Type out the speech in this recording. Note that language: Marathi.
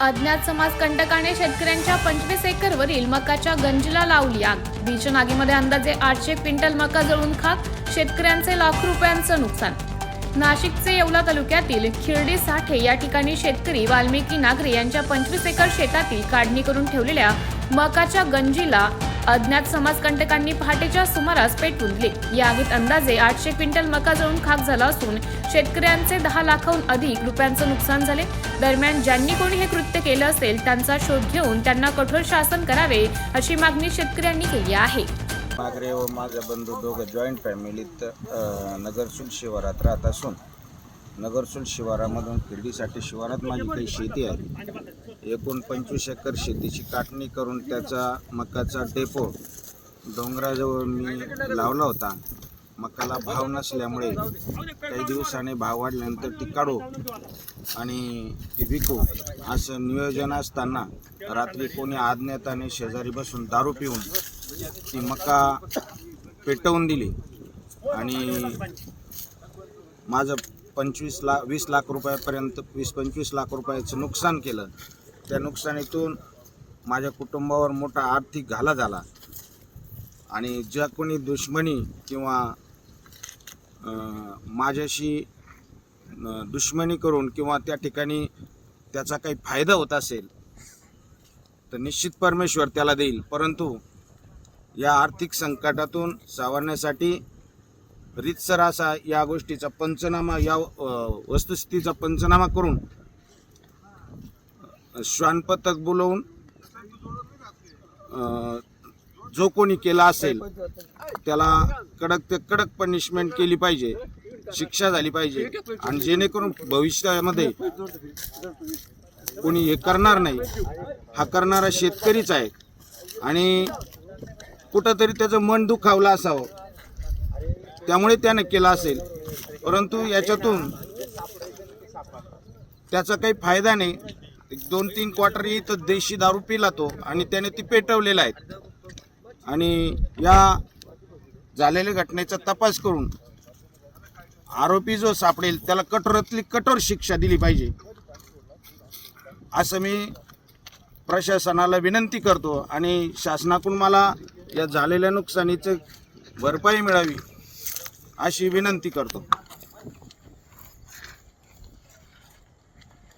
अज्ञात समाजकंटकाने शेतकऱ्यांच्या पंचवीस एकरवरील मकाच्या गंजीला लावली आग. भीषण आगीमध्ये अंदाजे आठशे क्विंटल मका जळून खात शेतकऱ्यांचे लाख रुपयांचं नुकसान. नाशिकचे येवला तालुक्यातील खिरडी साठे या ठिकाणी शेतकरी वाल्मिकी नागरे यांच्या पंचवीस एकर शेतातील काढणी करून ठेवलेल्या मकाच्या गंजीला अज्ञात समाजकंटकांनी पहाटेच्या सुमारास पेटवून दिले या आगीत अंदाजे आठशे क्विंटल मका जळून खाक झाला असून शेतकऱ्यांचे दहा लाखाहून अधिक रुपयांचं नुकसान झाले. दरम्यान ज्यांनी कोणी हे कृत्य केलं असेल त्यांचा शोध घेऊन त्यांना कठोर शासन करावे अशी मागणी शेतकऱ्यांनी केली आहे. मागरे व माझा बंधू दोघं जॉईंट फॅमिलीत नगरसूल शिवारात राहत असून नगरसूल शिवारामधून खिरडीसाठी शिवारात माझी काही शेती आहे. एकूण पंचवीस एकर शेतीची काटणी करून त्याचा मकाचा डेपो डोंगराजवळ मी लावला होता. मकाला भाव नसल्यामुळे काही दिवसाने भाव वाढल्यानंतर ती काढू आणि ती विकू असं नियोजन असताना रात्री कोणी आज्ञाताने शेजारी बसून दारू पिऊन ती मका पेटवून दिली. आणि माझं पंचवीस लाख वीस लाख रुपयापर्यंत वीस पंचवीस लाख रुपयाचं नुकसान केलं. त्या नुकसानीतून माझ्या कुटुंबावर मोठा आर्थिक घाला झाला. आणि ज्या कोणी दुश्मनी किंवा माझ्याशी दुश्मनी करून किंवा त्या ठिकाणी त्याचा काही फायदा होत असेल तर निश्चित परमेश्वर त्याला देईल. परंतु या आर्थिक संकटातून सावरण्यासाठी रितसर असा या गोष्टीचा पंचनामा या वस्तुस्थितीचा पंचनामा करून श्वानपथक बोलवून जो कोणी केला असेल त्याला कडक ते कडक पनिशमेंट केली पाहिजे शिक्षा झाली पाहिजे आणि जेणेकरून भविष्यामध्ये कोणी हे करणार नाही हा करणारा शेतकरीच आहे. आणि कुठंतरी त्याचं मन दुखावलं असावं. त्यामुळे त्यानं केलं असेल. परंतु याच्यातून त्याचा काही फायदा नाही. एक दोन तीन क्वार्टर इथं देशी दारू पिला तो आणि त्याने ती पेटवलेला आहेत. आणि या झालेल्या घटनेचा तपास करून आरोपी जो सापडेल त्याला कठोरातली कठोर शिक्षा दिली पाहिजे. असं मी प्रशासनाला विनंती करतो आणि शासनाकडून मला या झालेल्या नुकसानीचं भरपाई मिळावी अशी विनंती करतो.